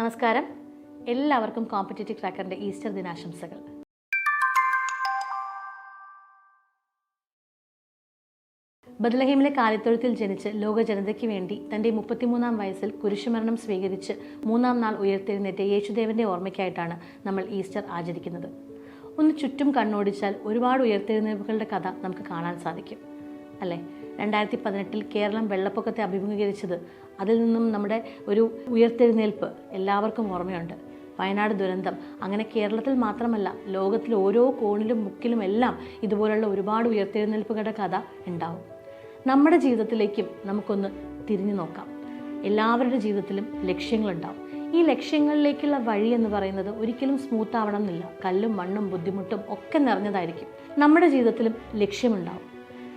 നമസ്കാരം. എല്ലാവർക്കും competitive ക്രാക്കറിന്റെ Easter ദിനാശംസകൾ. ബദലഹീമിലെ കാലിത്തൊഴുത്തിൽ ജനിച്ച് ലോക ജനതയ്ക്ക് വേണ്ടി തന്റെ മുപ്പത്തിമൂന്നാം വയസ്സിൽ കുരിശുമരണം സ്വീകരിച്ച് മൂന്നാം നാൾ ഉയർത്തെഴുന്നേറ്റ യേശുദേവന്റെ ഓർമ്മയ്ക്കായിട്ടാണ് നമ്മൾ ഈസ്റ്റർ ആചരിക്കുന്നത്. ഒന്ന് ചുറ്റും കണ്ണോടിച്ചാൽ ഒരുപാട് ഉയർത്തെഴുന്നേൽപ്പുകളുടെ കഥ നമുക്ക് കാണാൻ സാധിക്കും. അല്ലേ? രണ്ടായിരത്തി പതിനെട്ടിൽ കേരളം വെള്ളപ്പൊക്കത്തെ അഭിമുഖീകരിച്ചത്. അതിൽ നിന്നും നമ്മുടെ ഒരു ഉയർത്തെഴുന്നേൽപ്പ് എല്ലാവർക്കും ഓർമ്മയുണ്ട്. വയനാട് ദുരന്തം. അങ്ങനെ കേരളത്തിൽ മാത്രമല്ല ലോകത്തിൽ ഓരോ കോണിലും മുക്കിലും എല്ലാം ഇതുപോലുള്ള ഒരുപാട് ഉയർത്തെഴുന്നേൽപ്പുകളുടെ കഥ ഉണ്ടാവും. നമ്മുടെ ജീവിതത്തിലേക്കും നമുക്കൊന്ന് തിരിഞ്ഞു നോക്കാം. എല്ലാവരുടെ ജീവിതത്തിലും ലക്ഷ്യങ്ങളുണ്ടാവും. ഈ ലക്ഷ്യങ്ങളിലേക്കുള്ള വഴി എന്ന് പറയുന്നത് ഒരിക്കലും സ്മൂത്ത് ആവണം എന്നില്ല കല്ലും മണ്ണും ബുദ്ധിമുട്ടും ഒക്കെ നിറഞ്ഞതായിരിക്കും. നമ്മുടെ ജീവിതത്തിലും ലക്ഷ്യമുണ്ടാവും.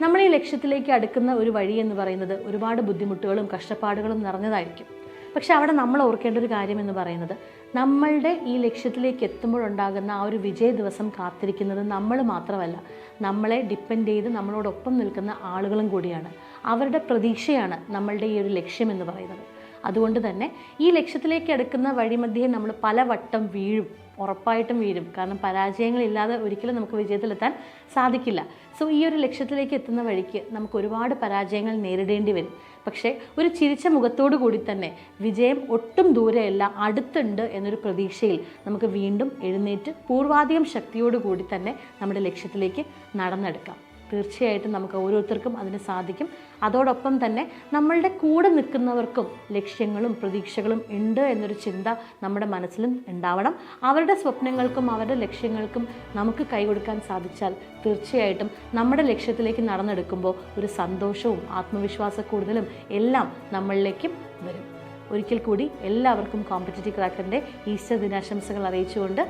നമ്മൾ ഈ ലക്ഷ്യത്തിലേക്ക് അടുക്കുന്ന ഒരു വഴി എന്ന് പറയുന്നത് ഒരുപാട് ബുദ്ധിമുട്ടുകളും കഷ്ടപ്പാടുകളും നിറഞ്ഞതായിരിക്കും. പക്ഷെ അവിടെ നമ്മൾ ഓർക്കേണ്ട ഒരു കാര്യം എന്ന് പറയുന്നത് നമ്മളുടെ ഈ ലക്ഷ്യത്തിലേക്ക് എത്തുമ്പോഴുണ്ടാകുന്ന ആ ഒരു വിജയ ദിവസം കാത്തിരിക്കുന്നത് നമ്മൾ മാത്രമല്ല നമ്മളെ ഡിപ്പെൻഡ് ചെയ്ത് നമ്മളോടൊപ്പം നിൽക്കുന്ന ആളുകളും കൂടിയാണ്. അവരുടെ പ്രതീക്ഷയാണ് നമ്മളുടെ ഈ ഒരു ലക്ഷ്യം എന്ന് പറയുന്നത്. അതുകൊണ്ട് തന്നെ ഈ ലക്ഷ്യത്തിലേക്ക് എടുക്കുന്ന വഴിമധ്യേ നമ്മൾ പലവട്ടം വീഴും. ഉറപ്പായിട്ടും വീഴും. കാരണം പരാജയങ്ങളില്ലാതെ ഒരിക്കലും നമുക്ക് വിജയത്തിലെത്താൻ സാധിക്കില്ല. സോ ഈ ഒരു ലക്ഷ്യത്തിലേക്ക് എത്തുന്ന വഴിക്ക് നമുക്ക് ഒരുപാട് പരാജയങ്ങൾ നേരിടേണ്ടി വരും. പക്ഷേ ഒരു ചിരിച്ച മുഖത്തോടു കൂടി തന്നെ വിജയം ഒട്ടും ദൂരെയല്ല അടുത്തുണ്ട് എന്നൊരു പ്രതീക്ഷയിൽ നമുക്ക് വീണ്ടും എഴുന്നേറ്റ് പൂർവാധികം ശക്തിയോടുകൂടി തന്നെ നമ്മുടെ ലക്ഷ്യത്തിലേക്ക് നടന്നെടുക്കാം. തീർച്ചയായിട്ടും നമുക്ക് ഓരോരുത്തർക്കും അതിന് സാധിക്കും. അതോടൊപ്പം തന്നെ നമ്മളുടെ കൂടെ നിൽക്കുന്നവർക്കും ലക്ഷ്യങ്ങളും പ്രതീക്ഷകളും ഉണ്ട് എന്നൊരു ചിന്ത നമ്മുടെ മനസ്സിലും ഉണ്ടാവണം. അവരുടെ സ്വപ്നങ്ങൾക്കും അവരുടെ ലക്ഷ്യങ്ങൾക്കും നമുക്ക് കൈകൊടുക്കാൻ സാധിച്ചാൽ തീർച്ചയായിട്ടും നമ്മുടെ ലക്ഷ്യത്തിലേക്ക് നടന്നെടുക്കുമ്പോൾ ഒരു സന്തോഷവും ആത്മവിശ്വാസ കൂടുതലും എല്ലാം നമ്മളിലേക്കും വരും. ഒരിക്കൽ കൂടി എല്ലാവർക്കും കോമ്പറ്റേറ്റീവ് ക്രാക്കറിന്റെ ഈസ്റ്റർ ദിനാശംസകൾ അറിയിച്ചുകൊണ്ട്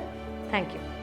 താങ്ക്